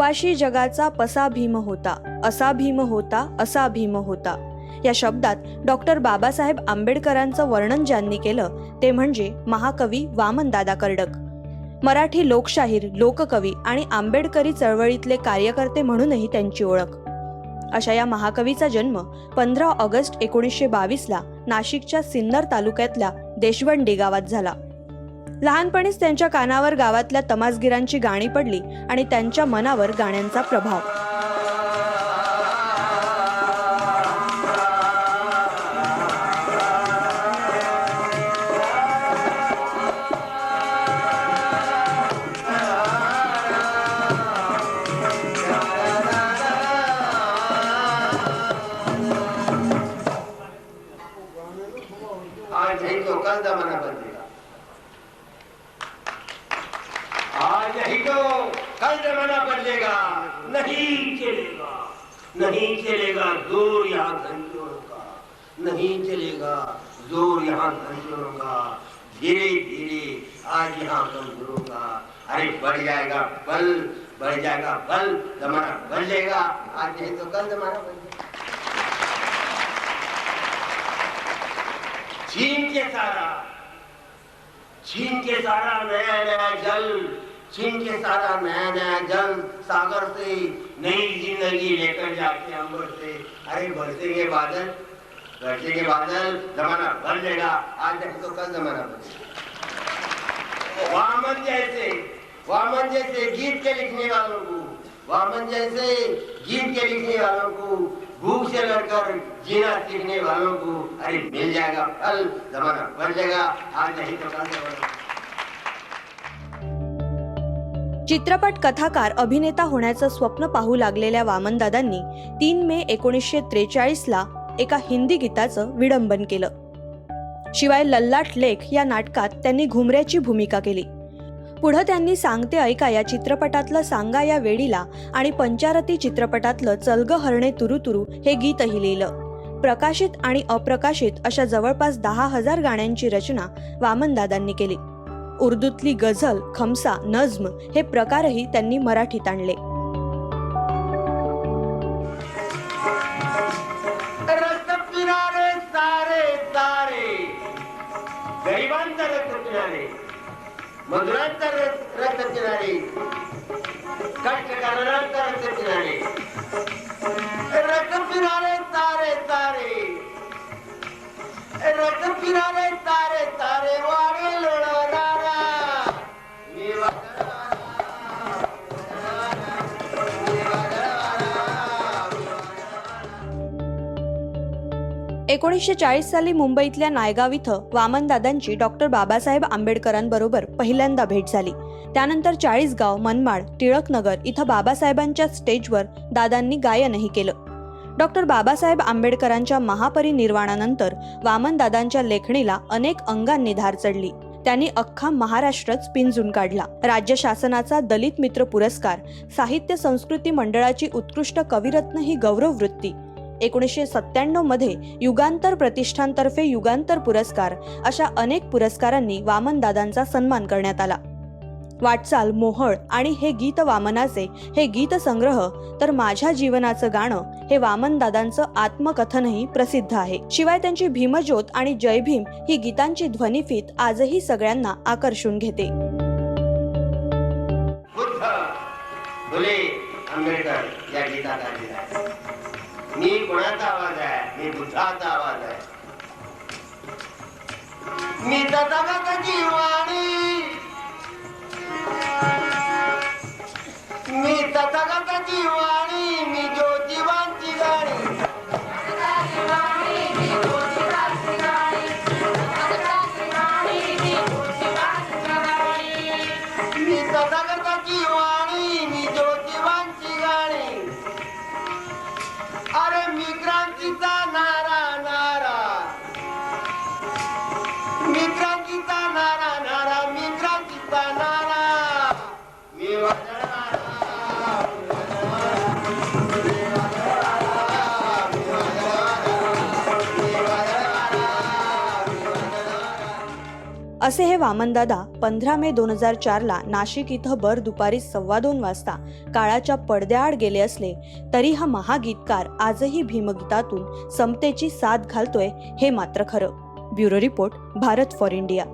उपाशी जगाचा पसा भीम होता असा भीम होता असा भीम होता. या शब्दात डॉक्टर बाबासाहेब आंबेडकरांचं वर्णन ज्यांनी केलं ते म्हणजे महाकवी वामनदादा कर्डक. मराठी लोकशाहीर लोककवी आणि आंबेडकरी चळवळीतले कार्यकर्ते म्हणूनही त्यांची ओळख. अशा या महाकवीचा जन्म पंधरा ऑगस्ट एकोणीसशे बावीसला नाशिकच्या सिन्नर तालुक्यातल्या देशवंडी गावात झाला. लहानपणीच त्यांच्या कानावर गावातल्या तमासगिरांची गाणी पडली आणि त्यांच्या मनावर गाण्यांचा प्रभाव. आज नहीं तो मना जमाना नहीं तो कल जमाना बदलेगा। नहीं चलेगा। नहीं चलेगा ज़ोर यहाँ घंटों का। नहीं चलेगा ज़ोर यहाँ घंटों का। धीरे धीरे आज यहाँ कमजोरों का। अरे बढ़ जाएगा बल, बढ़ जाएगा बल, जमाना बदलेगा। आज नहीं तो कल जमाना बदलेगा। छीन के सारा छीन के सारा नया नया जल छीन के सारा नया नया जल सागर से नई ज़िंदगी लेकर जाते अंबर से अरे बरसेंगे बादल बरसेंगे बादल जमाना बदलेगा आज नहीं तो कल जमाना बदलेगा वामन जैसे वामन जैसे गीत के लिखने वालों को वामन जैसे गीत के लिखने वालों को भूख से लड़कर जीना सीखने वालों को अरे मिल जाएगा फल जमाना बढ़ जाएगा आज नहीं तो कल जमाना चित्रपट कथाकार अभिनेता होण्याचं स्वप्न पाहू लागलेल्या वामनदादांनी तीन मे एकोणीसशे त्रेचाळीसला एका हिंदी गीताचं विडंबन केलं. शिवाय लल्लाट लेख या नाटकात त्यांनी घुमऱ्याची भूमिका केली. पुढं त्यांनी सांगते ऐका या चित्रपटातलं सांगा या वेडीला आणि पंचारती चित्रपटातलं चलग हरणे तुरु तुरु हे गीतही लिहिलं. प्रकाशित आणि अप्रकाशित अशा जवळपास दहा हजार गाण्यांची रचना वामनदादांनी केली. उर्दूतली गझल खमसा नज्म हे प्रकारही त्यांनी मराठीत आणले. रक्त गरिबांचा रक्त किनारे. मजुरांचा रक्त किनारे. पिणारे कष्टकर्त्यांचा रक्त पिणारे एकोणीसशे चाळीस साली मुंबईतल्या नायगाव इथं वामनदादांची डॉक्टर बाबासाहेब आंबेडकरांबरोबर पहिल्यांदा भेट झाली. त्यानंतर चाळीसगाव मनमाड टिळकनगर इथं बाबासाहेबांच्या स्टेजवर दादांनी गायनही केलं. डॉक्टर बाबासाहेब आंबेडकरांच्या महापरिनिर्वाणानंतर वामनदादांच्या लेखणीला अनेक अंगांनी धार चढली. त्यांनी अख्खा महाराष्ट्रच पिंजून काढला. राज्य शासनाचा दलित मित्र पुरस्कार साहित्य संस्कृती मंडळाची उत्कृष्ट कविरत्न ही गौरव वृत्ती एकोणीसशे सत्त्याण्णवमध्ये युगांतर प्रतिष्ठानतर्फे युगांतर पुरस्कार अशा अनेक पुरस्कारांनी वामनदादांचा सन्मान करण्यात आला. वाटचाल मोहळ आणि हे गीत वामनाचे हे गीतसंग्रह तर माझ्या जीवनाचं गाणं हे वामनदादांचं आत्मकथनही प्रसिद्ध आहे. शिवाय त्यांची भीमज्योत आणि जय भीम ही गीतांची ध्वनिफीत आजही सगळ्यांना आकर्षून घेते. आंबेडकर या गीतात मी कोणाचा आवाज आहे? मी बुद्धाचा आवाज आहे. मी तथागताची वाणी मी तथागताची वाणी असे हे वामनदादा पंधरा मे दोन हजार चारला नाशिक इथं भर दुपारी सव्वा दोन वाजता काळाच्या पडद्याआड गेले असले तरी हा महागीतकार आजही भीमगीतातून समतेची साथ घालतोय हे मात्र खरं. Bureau report Bharat for India.